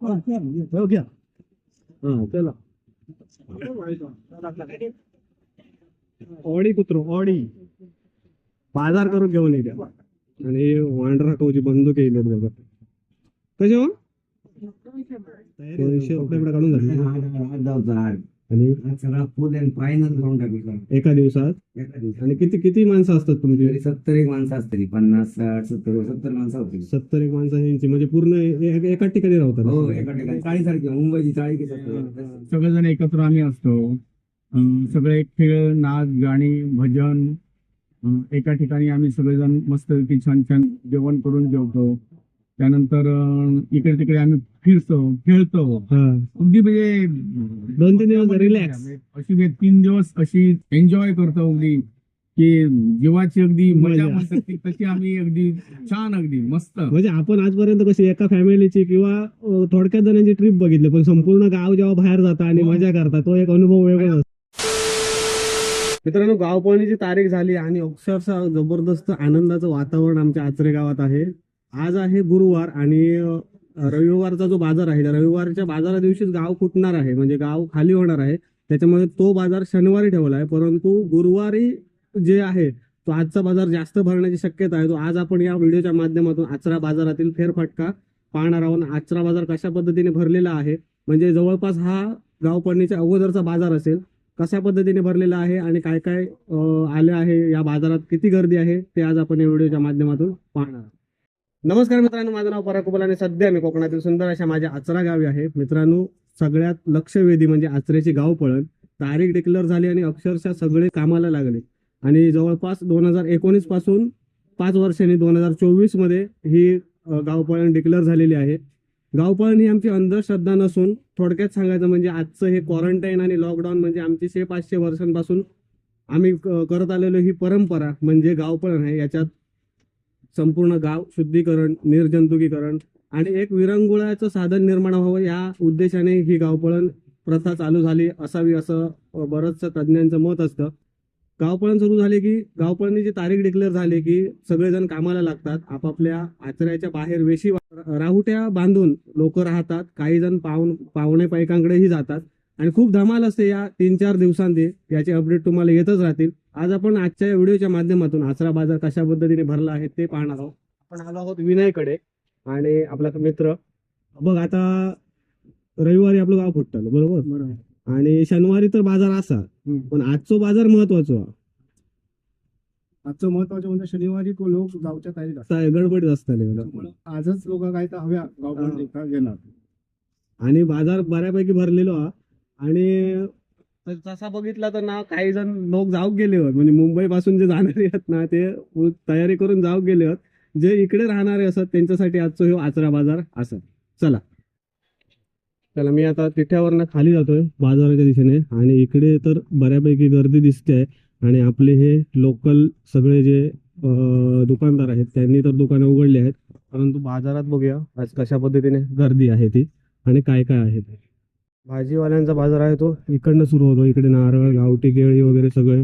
हो घ्या हा चला ऑडी कुत्रो ऑडी बाजार करून घेऊन येत्या आणि वांडरा कवची बंदूक येईल बघा कसे हो दोनशे रुपये काढून झाले आणि सगळा फुल अँड फायनल करून टाकली एका दिवसात? एका दिवसात. आणि किती किती माणसं असतात तुमची? तरी सत्तर एक माणसं असतली पन्नास साठ सत्तर सत्तर माणसं होती. सत्तर एक माणसं यांची म्हणजे पूर्ण ए- एकाच ठिकाणी हो राहतात एका ठिकाणी. चाळीस सारखी मुंबईची चाळी की सत्तर सगळेजण एकत्र आम्ही असतो. अं, सगळे खेळ नाच गाणी भजन अं, एका ठिकाणी आम्ही सगळेजण मस्त छान छान जेवण करून जेवतो. त्यानंतर अं, इकडे तिकडे आम्ही फिरतो खेळतो हा अगदी म्हणजे दोन तीन दिवस रिलॅक्स अशी म्हणजे तीन दिवस अशी एन्जॉय करतो अगदी की जीवाची अगदी मजा. म्हणतात तशी आम्ही अगदी छान अगदी मस्त. म्हणजे आपण आजपर्यंत कशी एका फॅमिलीची किंवा थोडक्यात जणांची ट्रिप बघितली पण संपूर्ण गाव जेव्हा बाहेर जाता आणि हो. मजा करता तो एक अनुभव वेगळा असतो. मित्रांनो गावपळणीची तारीख झाली आणि अक्षरशः जबरदस्त आनंदाचं वातावरण आमच्या आचरे गावात आहे. आज आहे गुरुवार आणि रविवारचा जो बाजार आहे त्या रविवारच्या बाजारा दिवशीच गाव फुटणार आहे म्हणजे गाव खाली होणार आहे. त्याच्यामुळे तो बाजार शनिवारी ठेवला आहे परंतु गुरुवारी जे आहे तो आजचा बाजार जास्त भरण्याची शक्यता आहे. तो आज आपण या व्हिडिओच्या माध्यमातून आचरा बाजारातील फेरफटका पाहणार आहोत. आचरा बाजार कशा पद्धतीने भरलेला आहे म्हणजे जवळपास हा गावपळणीच्या अगोदरचा बाजार असेल कशा पद्धतीने भरलेला आहे आणि काय काय आले आहे या बाजारात किती गर्दी आहे ते आज आपण या व्हिडिओच्या माध्यमातून पाहणार आहोत. नमस्कार मित्रांनो माझं नाव पराकुबल आणि सध्या मी कोकणातील सुंदर अशा माझ्या आचरा गावी आहे. मित्रांनो सगळ्यात लक्षवेधी म्हणजे आचऱ्याची गावपळण तारीख डिक्लेअर झाली आणि अक्षरशः सगळे कामाला लागले. आणि जवळपास दोन हजार एकोणीसपासून पाच वर्षांनी दोन हजार चोवीसमध्ये ही गावपळण डिक्लेअर झालेली आहे. गावपळण ही आमची अंधश्रद्धा नसून थोडक्यात सांगायचं म्हणजे आजचं हे क्वारंटाईन आणि लॉकडाऊन म्हणजे आमची शे पाचशे वर्षांपासून आम्ही क- करत आलेलो ही परंपरा म्हणजे गावपळण आहे. याच्यात संपूर्ण गाव शुद्धीकरण निर्जंतुकीकरण आणि एक विरंगुळाचं साधन निर्माण व्हावं या उद्देशाने ही गावपळण प्रथा चालू झाली असावी असं बरंचसं तज्ज्ञांचं मत असतं. गावपळण सुरू झाले की गावपळणीची तारीख डिक्लेअर झाली की सगळेजण कामाला लागतात आपापल्या आचऱ्याच्या बाहेर वेशी राहुट्या बांधून लोक राहतात काही जण पाहुण पाहुणे पैकांकडेही जातात आणि खूप धमाल असते या तीन चार दिवसांनी. याचे अपडेट तुम्हाला येतच राहतील. आज आपण आजच्या व्हिडिओच्या माध्यमातून आचरा बाजार कशा पद्धतीने भरला आहे ते पाहणार आहोत. आपण आलो आहोत विनयकडे आणि आपला मित्र. बघ आता रविवारी आपलं गाव फुटतं बरोबर? आणि शनिवारी तर बाजार असा पण आजचो बाजार महत्त्वाचा आजचं महत्वाचं म्हणजे शनिवारी को लोक गावच्या तयारीत असतात गडबडीत असताना त्यामुळं आजच लोक काय तर हव्या. एकटा घेणार आणि बाजार बऱ्यापैकी भरलेलो हा तसा बघितला तर ना काही जण लोक जाऊ गेले होत. म्हणजे मुंबई पासून जे जाणारे आहेत ना ते तयारी करून जाऊ गेले होत. जे इकडे राहणारे असत त्यांच्यासाठी आजचा हे आचरा बाजार असत चला. चला मी आता तिठ्यावरनं खाली जातोय बाजाराच्या दिशेने. आणि इकडे तर बऱ्यापैकी गर्दी दिसते. आहे आणि आपले हे लोकल सगळे जे दुकानदार आहेत त्यांनी तर दुकानं उघडली आहेत. परंतु बाजारात बघूया आज कशा पद्धतीने गर्दी आहे ती. आणि काय काय आहे ते. भाजीवाल्यांचा बाजार आहे तो. इकडनं सुरू होतो. इकडे नारळ गावठी केळी वगैरे सगळे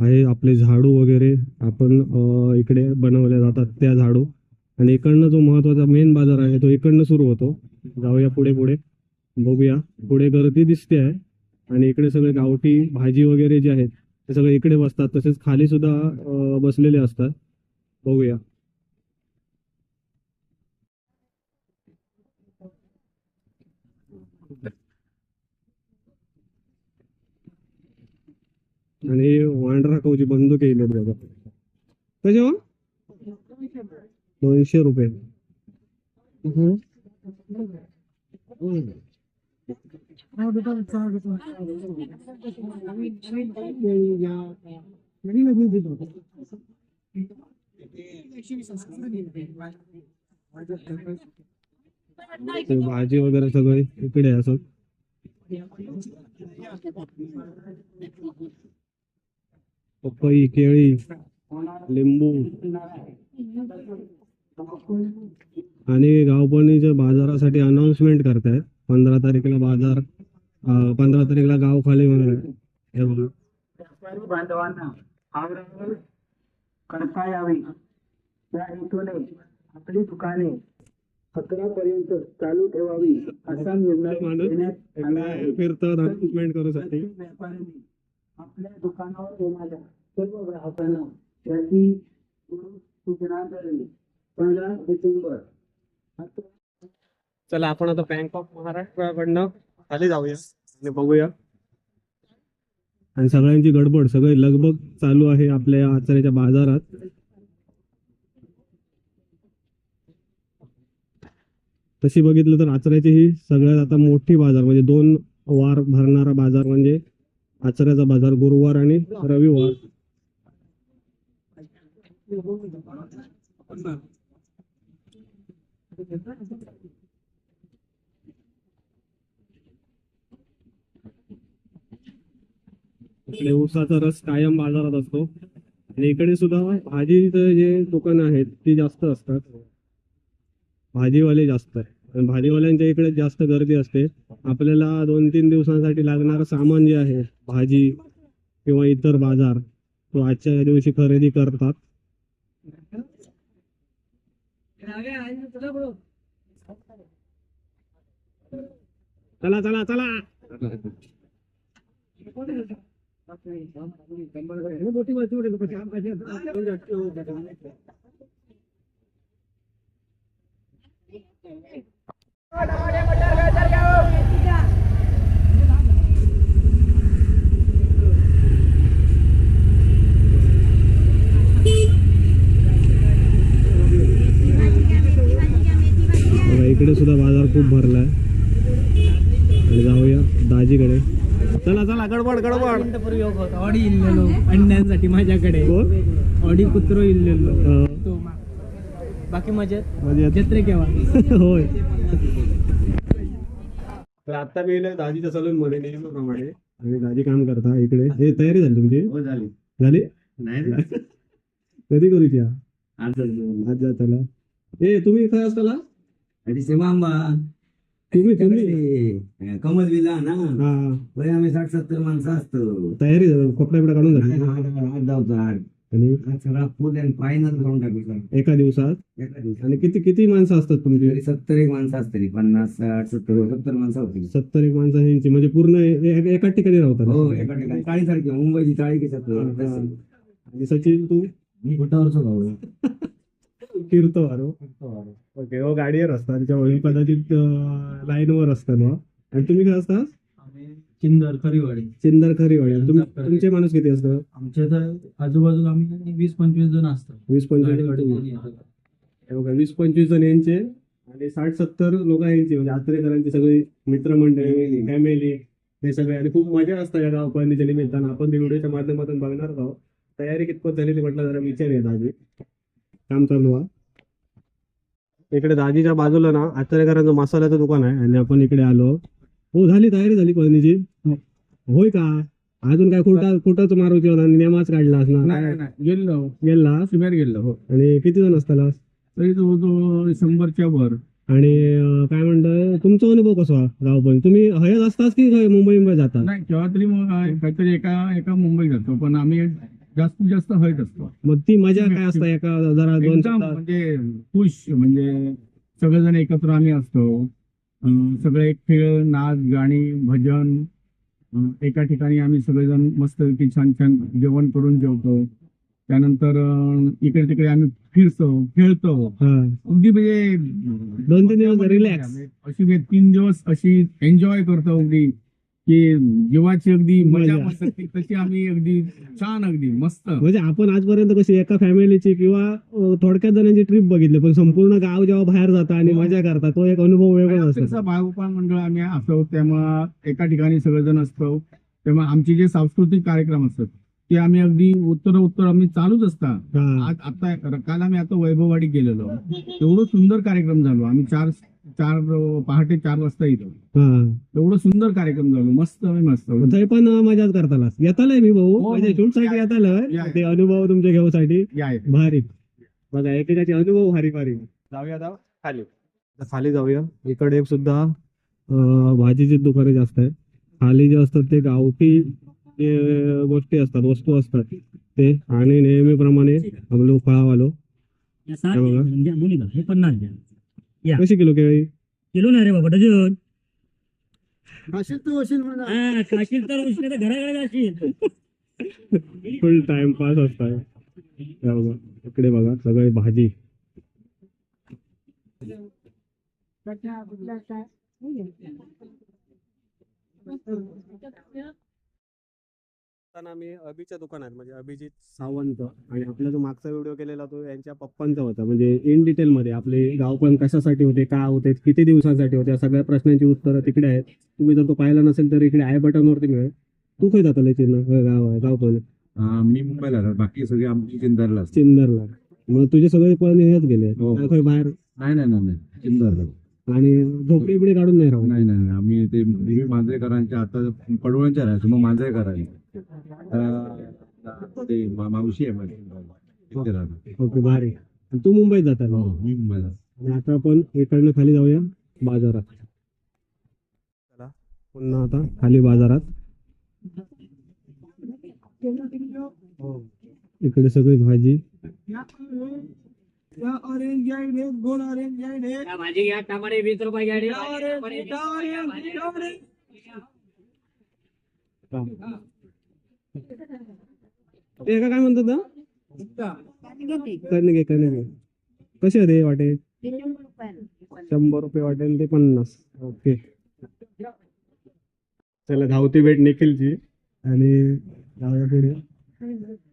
आहे. आपले झाडू वगैरे आपण इकडे बनवले जातात त्या झाडू. आणि इकडनं जो महत्त्वाचा मेन बाजार आहे तो इकडनं सुरू होतो. जाऊया पुढे पुढे. बघूया. पुढे गर्दी दिसते आहे. आणि इकडे सगळे गावठी भाजी वगैरे जे आहेत ते सगळे इकडे बसतात. तसेच खाली सुद्धा बसलेले असतात. बघूया. आणि वांढरा कवची बंदूक येईल बघा. कसे दोनशे रुपये. ते भाजी वगैरे सगळे इकडे आहे असं. पपई केळी लिंबू. आणि गावपणीच्या बाजारासाठी अनाउन्समेंट करतायत. पंधरा तारीखला बाजार पंधरा तारीखला गाव खाली आहे. हे बघा. व्यापारी बांधवांना आवरण करता यावी. या हेतूने आपली दुकाने अकरा पर्यंत चालू ठेवावी असा निर्णय घेण्यात आला आहे. इकडे फिरतं ट्रीटमेंट करूसाठी. प्रत्येक व्यापाऱ्यांनी आपल्या दुकानावर येणाऱ्या सर्व ग्राहकांना त्याची सूचना द्यावी पंधरा डिसेंबर. चला आपण आता बँक ऑफ महाराष्ट्राकडनं खाली जाऊया आणि बघूया. आणि सगळ्यांची गडबड सगळे लगबग चालू आहे आपल्या या आचार्याच्या बाजारात. तशी बघितलं तर आचऱ्याची ही सगळ्यात आता मोठी बाजार म्हणजे दोन वार भरणारा बाजार म्हणजे आचाऱ्याचा बाजार गुरुवार आणि रविवार. इकडे ऊसाचा रस कायम बाजारात असतो. आणि इकडे सुद्धा भाजीचं जे दुकान आहेत ती जास्त असतात. भाजीवाले जास्त आहे भाजीवाल्यांच्या इकडे जास्त गर्दी असते. आपल्याला दोन तीन दिवसांसाठी लागणारं सामान जे आहे भाजी किंवा इतर बाजार तो आजच्या दिवशी खरेदी करतात. चला चला चला. बघा, इकडे सुद्धा बाजार खूप भरलाय आणि जाऊया दाजीकडे. चला चला गडबड गडबड. ऑडी इल्लेलो अंड्यांसाठी माझ्याकडे? ऑडी कुत्रो इल्लेलो. तो बाकी मजेत? म्हणजे जत्रे केव्हा? होय. तर आता मी दाजीच्या सलून मध्ये नेहमीप्रमाणे. आणि दाजी काम करता इकडे. हे तयारी झाली तुमची? हो झाली. झाली? नाही कधी करूची? हा? आज आज जा चला ए तुम्ही काय असताला आणि सेमांबा तुम्ही तुम्ही. कमल विला ना हा. वय आम्ही साठ सत्तर माणसं असतो. तयारी कपडा बिपडा काढून झाली आज आणि? सगळा फुल अँड फायनल करून टाकू एका दिवसात? एका दिवसात. आणि किती किती माणसं असतात तुमची? तरी सत्तर एक माणसं असतली पन्नास साठ सत्तर सत्तर माणसं होती. सत्तर एक माणसं ह्यांची म्हणजे पूर्ण ए- ए- एकाच ठिकाणी राहतात. हो एका ठिकाणी. चाळीसारखी मुंबईची चाळी की सत्तर तशी. हा. आणि सचिन तू? मी भाऊ? फिरतो अरे ओके हो गाडीवर असतात त्याच्यामुळे कदाचित लाईनवर असतात बुवा. आणि तुम्ही काय असता? चिंदर खरीवाडी चिंदर खरीवाडी तुम तुमचे माणूस किती असतं? आमच्या तर आजूबाजूला आम्ही वीस पंचवीस जण असतो. वीस पंचवीस हे बघा वीस पंचवीस जण यांचे आणि साठ सत्तर लोक यांची. म्हणजे आत्रेकरांची सगळी मित्रमंडळी फॅमिली हे सगळे. आणि खूप मजा असतं या गाव पळणीच्या निमित्तानं. आपण ते व्हिडिओच्या माध्यमातून बघणार आहोत. तयारी कितपत झालेली म्हटलं जरा विचार येत आधी. काम चालू आहे इकडे दाजीच्या बाजूला ना आचार्यकरांचं मसाल्याचं दुकान आहे आणि आपण इकडे आलो. हो झाली तयारी झाली पळणीची होय का? अजून काय कुठं कुठंच मारुती होता नेमाच काढला असणार. गेलो गेला सिमेर गेलो हो. आणि किती जण असताला? तरी तो तो शंभरच्या वर. आणि काय म्हणतं तुमचा अनुभव कसा गाव पण तुम्ही हयत असताच की मुंबई मुंबई जाता? नाही केव्हा तरी मग काहीतरी एका एका मुंबई जातो पण आम्ही जास्तीत जास्त हयत असतो. मग ती मजा काय असतं? एका जरा दोन एकदम शब्दात? म्हणजे खुश म्हणजे सगळेजण एकत्र आम्ही असतो. अं, सगळे खेळ नाच गाणी भजन अं, एका ठिकाणी आम्ही सगळेजण मस्त छान छान जेवण करून जेवतो. त्यानंतर अं, इकडे तिकडे आम्ही फिरतो खेळतो. हा. अगदी म्हणजे दोन तीन दिवस रिलॅक्स अशी म्हणजे तीन दिवस अशी एन्जॉय करतो अगदी. की जीवाची अगदी मजा. मजा. म्हणतात ती तशी आम्ही अगदी छान अगदी मस्त. म्हणजे आपण आजपर्यंत कशी एका फॅमिलीची किंवा थोडक्यात जणांची ट्रिप बघितली पण संपूर्ण गाव जेव्हा बाहेर जाता आणि हो. मजा करता तो एक अनुभव वेगळा असतो. भागोपान मंडळ आम्ही असतो तेव्हा एका ठिकाणी सगळेजण असतो तेव्हा आमचे जे सांस्कृतिक कार्यक्रम असतात ते आम्ही अगदी उत्तर उत्तर आम्ही चालूच असतात आता काल आम्ही आता वैभववाडी गेलेलो. एवढं सुंदर कार्यक्रम झालो. आम्ही चार चार पहाटे चार वाजता येतो. हा एवढं सुंदर कार्यक्रम झालो मस्त म्हणजे मस्त. तरी पण मजाच करताला येतालय मी भाऊ. हो, म्हणजे हो. शूटसाठी येतालय. ते अनुभव तुमच्या घेऊसाठी. भारी. बघा एकेकाचे अनुभव भारी भारी. जाऊया आता. खाली. खाली जाऊया. इकडे एक सुद्धा भाजीची दुकाने जास्त आहे. खाली जे असतात ते गावठी जे गोष्टी असतात वस्तू असतात ते. आणि नेहमीप्रमाणे आपलं फळावालो. हे बघा. हे पन्नास द्या. या. कशी किलो केळी? किलो नाही रे बाबा तू असेल म्हणा. हा, खाशील तर उष्ण तर घराकडे जाशील. फुल टाइमपास असताय. हे बघा इकडे बघा सगळे भाजी. असताना मी अभिच्या दुकानात म्हणजे अभिजित सावंत आणि आपला जो मागचा व्हिडिओ केलेला तो यांच्या पप्पांचा होता. म्हणजे इन डिटेल मध्ये आपले गाव पण कशासाठी होते का होते किती दिवसांसाठी होते या सगळ्या प्रश्नांची उत्तरं तिकडे आहेत. तुम्ही जर तो पाहिला नसेल तर इकडे आय बटन वरती मिळेल. तू काय जातो चिन्ह? गाव आहे गाव पण. मी मुंबईला राहतो. बाकी सगळे आमची चिंतारला असतात. चिंदरला. मग तुझे सगळे पण हेच गेले. हो. काय बाहेर? नाही नाही नाही नाही. चिंतारला आणि झोपडी बिपडी काढून नाही राहू नाही नाही नाही. आम्ही ते पूर्वी मांजरेकरांच्या आता पडवळच्या राहायचो. मग मांजरेकरांचे आता ते मा- मावशी आहे माझी तिथे राहतो ओके भारी आणि तू मुंबईत जाता हो मी मुंबईला आणि आता आपण इकडनं खाली जाऊया. बाजारात. चला पुन्हा आता खाली बाजारात. इकडे सगळी भाजी ऑरेंज गोल ऑरेंज भाजी घ्या टमाटे वीस रुपये. गाडी ते का काय म्हणतात ना कणगे कणगे कसे आहे ते वाटे? शंभर रुपये वाटे आणि ते पन्नास. ओके. चला धावती भेट निखिलची. आणि जाऊया पुढे.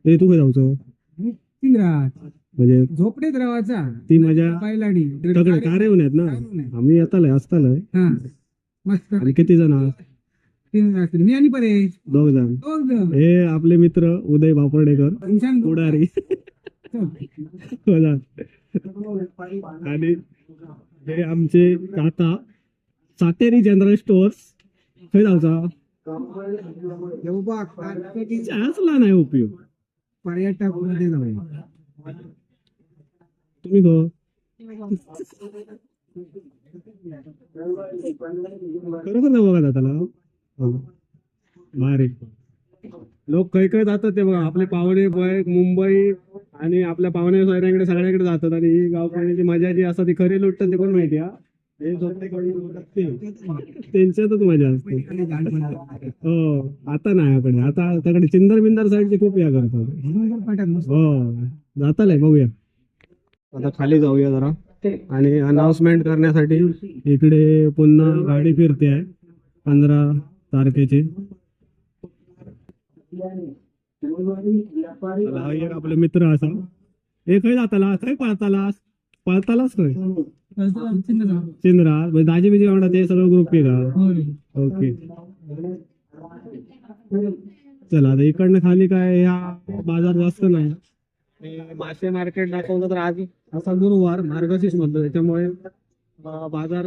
ते तू काय जाऊचं म्हणजे? झोपडीत राहायचा. ती माझ्या पायलाडी तगडे कारे येऊन आहेत ना? आम्ही येतालय असतालय हा. मस्त. आणि किती जण आहात? तीन मी आणि परेश दोघ जण. दोघ जण. हे आपले मित्र उदय बापर्डेकर. पुढारी. आणि हे आमचे काका. Sateri general stores. खंय जावचा मार्केटिंग असला नाही उपयोग. पर्यटकमध्ये तुम्ही गो. खरोखर जाऊ बघा दादाला हो. भारी. लोक काही काही जातात ते बघा. आपले पाहुणे बय मुंबई आणि आपल्या पाहुणे सोयऱ्यांकडे सगळ्यांकडे जातात. आणि ही गाव पाण्याची मजा जी असतात ती खरी लुटतात ते कोण माहिती हा त्यांच्यातच मजा असते. हो. आता नाही याकडे आता त्याकडे चिंदर बिंदर साईडचे खूप या करतात. हो. जातालय बघूया. आता खाली जाऊया जरा. आणि अनाउन्समेंट करण्यासाठी इकडे पुन्हा गाडी फिरते आहे पंधरा तारखेची. हा एक आपले मित्र असा. हे खय जाताला खय पळतालास. पळतालास खय चिंद्रा दाजी बिजी वांगडा ते सगळं ग्रुप का? ओके चला आता इकडनं खाली काय या बाजार जास्त नाही. मासे मार्केट दाखवलं तर आज असा गुरुवार मार्गशीर्ष म्हणतो त्याच्यामुळे बाजार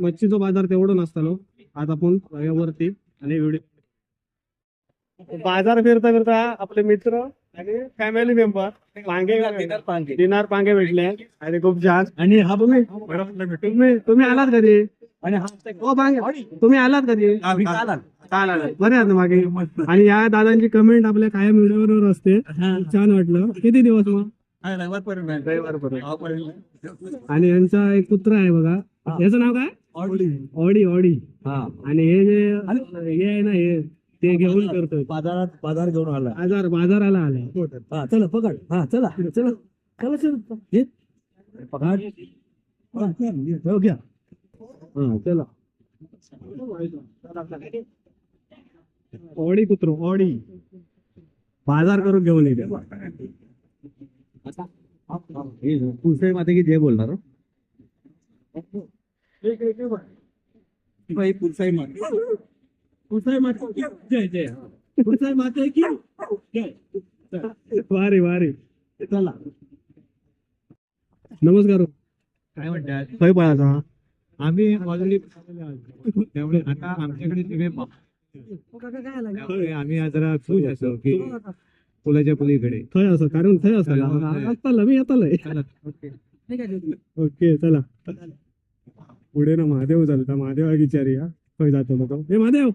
मच्छीचा बाजार तेवढं नसतं आज आपण वरती आणि व्हिडिओ बाजार फिरता फिरता आपले मित्र आणि फॅमिली मेंबर पांगे दिनार पांगे. भेटले आणि खूप छान. आणि हा तुम्ही तुम्ही तुम्ही आलात कधी? आणि हा पांगे तुम्ही आलात कधी? काल आलात. बरे आहात मागे? आणि या दादांची कमेंट आपल्या कायम व्हिडिओवर असते. छान वाटलं. किती दिवस मग? आणि यांचा एक पुत्र आहे बघा. याचं नाव काय? ऑडी. ऑडी आणि हे जे हे आहे ना हे ते घेऊन करतोय. बाजारात बाजार घेऊन आला. बाजार बाजाराला आला. हा चला पकड. हा चला चला. चला चला. ये. पकड. हा, हो, घ्या. हा चला. ऑडी कुत्रो ऑडी. बाजार करून घेऊन येते पुसळे माते की जय बोलणार पुरसाई माते की जय जय. पुरसाई माते की? जय. वारे वारे चला. नमस्कार. काय म्हणतात? खय पळाचा आम्ही ऑलरेडी त्यामुळे आता आमच्याकडे सगळे होय, आम्ही आज जरा खुश असो की पुलाच्या पलीकडे. थंय असं कारण थंय असं. मी येतालय ओके चला. पुढे ना महादेव चालता महादेव विचारी हा खय जातो तो हे महादेव!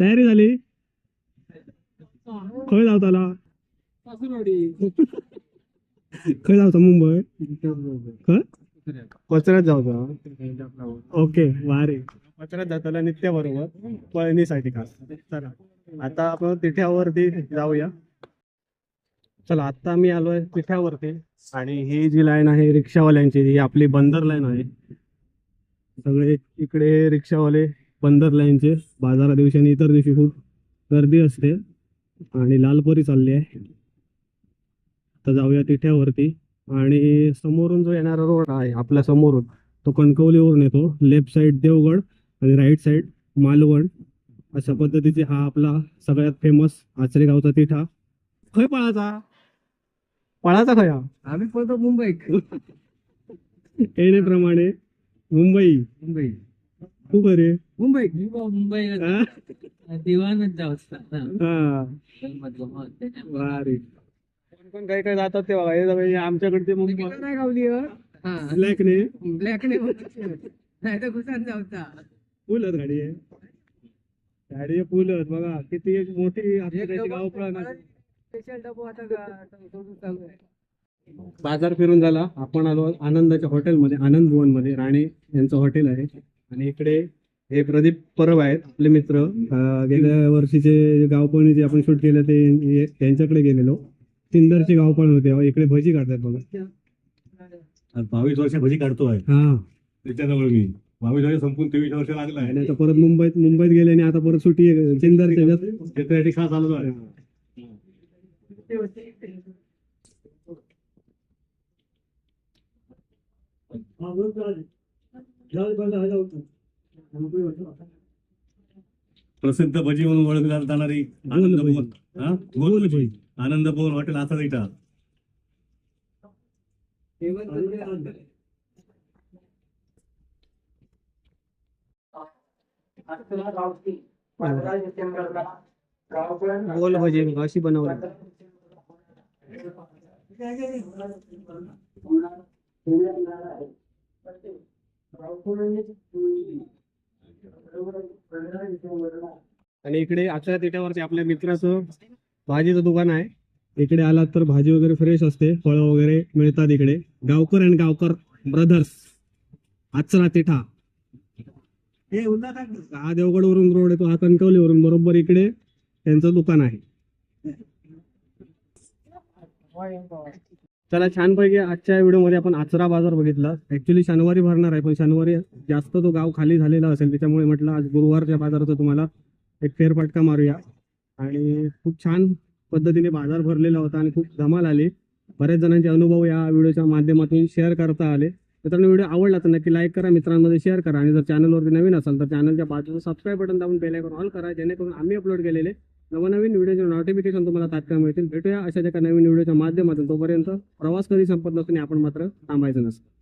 तयारी झाली? खय जावताला खय जावचा मुंबई. खय कचऱ्यात जावचा ओके वारे. कचऱ्यात जाताना नित्या बरोबर पळणीसाठी खास. चला. आता आपण तिठ्यावरती जाऊया. चला आता आम्ही आलोय तिठ्यावरती आणि ही जी लाईन आहे रिक्षावाल्यांची ही आपली बंदर लाईन आहे. सगळे इकडे रिक्षावाले बंदर लाईनचे बाजारा दिवशी आणि इतर दिवशी खूप गर्दी असते. आणि लालपरी चालली आहे. तर जाऊया तिठ्यावरती. आणि समोरून जो येणारा रोड आहे आपल्या समोरून तो कणकवलीवरून येतो. लेफ्ट साईड देवगड आणि राईट साईड मालवण. अशा पद्धतीचे हा आपला सगळ्यात फेमस आचरेगावचा तिठा. खय पळाचा. पळाचा खया आम्ही पळतो मुंबई येण्याप्रमाणे मुंबई. मुंबई. तू बरे मुंबई. मुंबई. हा? दिवाणच अवस्था हा. भारी. कोण कोण काही काही जातात ते बघा. हे सगळे आमच्याकडचे मुंबई. नाही गावली ब्लॅकने? ब्लॅक नाही तर घुसान जावता फुलत गाडी. आहे गाडी फुलत बघा किती एक मोठी गाव स्पेशल डबो आता चालू आहे. बाजार फिरून झाला. आपण आलो आनंदाच्या हॉटेलमध्ये आनंद भुवनमध्ये राणे यांचं हॉटेल आहे. आणि इकडे हे प्रदीप परब आहेत आपले मित्र. गेल्या वर्षीचे गावपळणीचे आपण शूट केलं ते यांच्याकडे गेलेलो. सिंदरचे गावपण होते. इकडे भजी काढतात बघा. बावीस वर्ष भजी काढतोय हा. त्याच्याजवळ मी. बावीस वर्ष संपून तेवीस वर्ष आता परत मुंबईत मुंबईत गेले आणि आता परत सुट्टी आहे. सिंदरच्या खास आलो आहे. प्रसिद्ध भजी म्हणून ओळखली जाणारी आनंद. भवन हा? आनंद भवन हॉटेल डिसेंबरला गावकऱ्यांना गोल भजी अशी बनवली आणि इकडे आजच्या तिट्यावरती आपल्या मित्राचं भाजीचं दुकान आहे. इकडे आलात तर भाजी वगैरे फ्रेश असते. फळं वगैरे मिळतात इकडे. Gavkar and Gavkar brothers Achara Titha. हा देवगडवरून रोड येतो हा कणकवलीवरून. बरोबर इकडे त्यांचं दुकान आहे. चला छानपैकी आजच्या व्हिडिओमध्ये आपण आचरा बाजार बघितला. ऍक्च्युली शनिवारी भरणार आहे पण शनिवारी जास्त तो गाव खाली झालेला असेल त्याच्यामुळे म्हटलं आज गुरुवारच्या बाजाराचा तुम्हाला एक फेरफटका मारूया. आणि खूप छान पद्धतीने बाजार भरलेला होता आणि खूप धमाल आली. बऱ्याच जणांचे अनुभव या व्हिडिओच्या माध्यमातून शेअर करता आले. मित्रांनो व्हिडिओ आवडला तर नक्की लाईक करा मित्रांमध्ये शेअर करा. आणि जर चॅनलवरती नवीन असाल तर चॅनलच्या बाजूचं सबस्क्राईब बटन दाबून बेल ऑल करा जेणेकरून आम्ही अपलोड केलेले नवनवीन व्हिडिओचे नोटिफिकेशन तुम्हाला तात्काळ मिळतील. भेटूया अशाच एका नवीन व्हिडिओच्या माध्यमातून. तोपर्यंत प्रवास कधी संपत नसून आपण मात्र थांबायचं नसतं.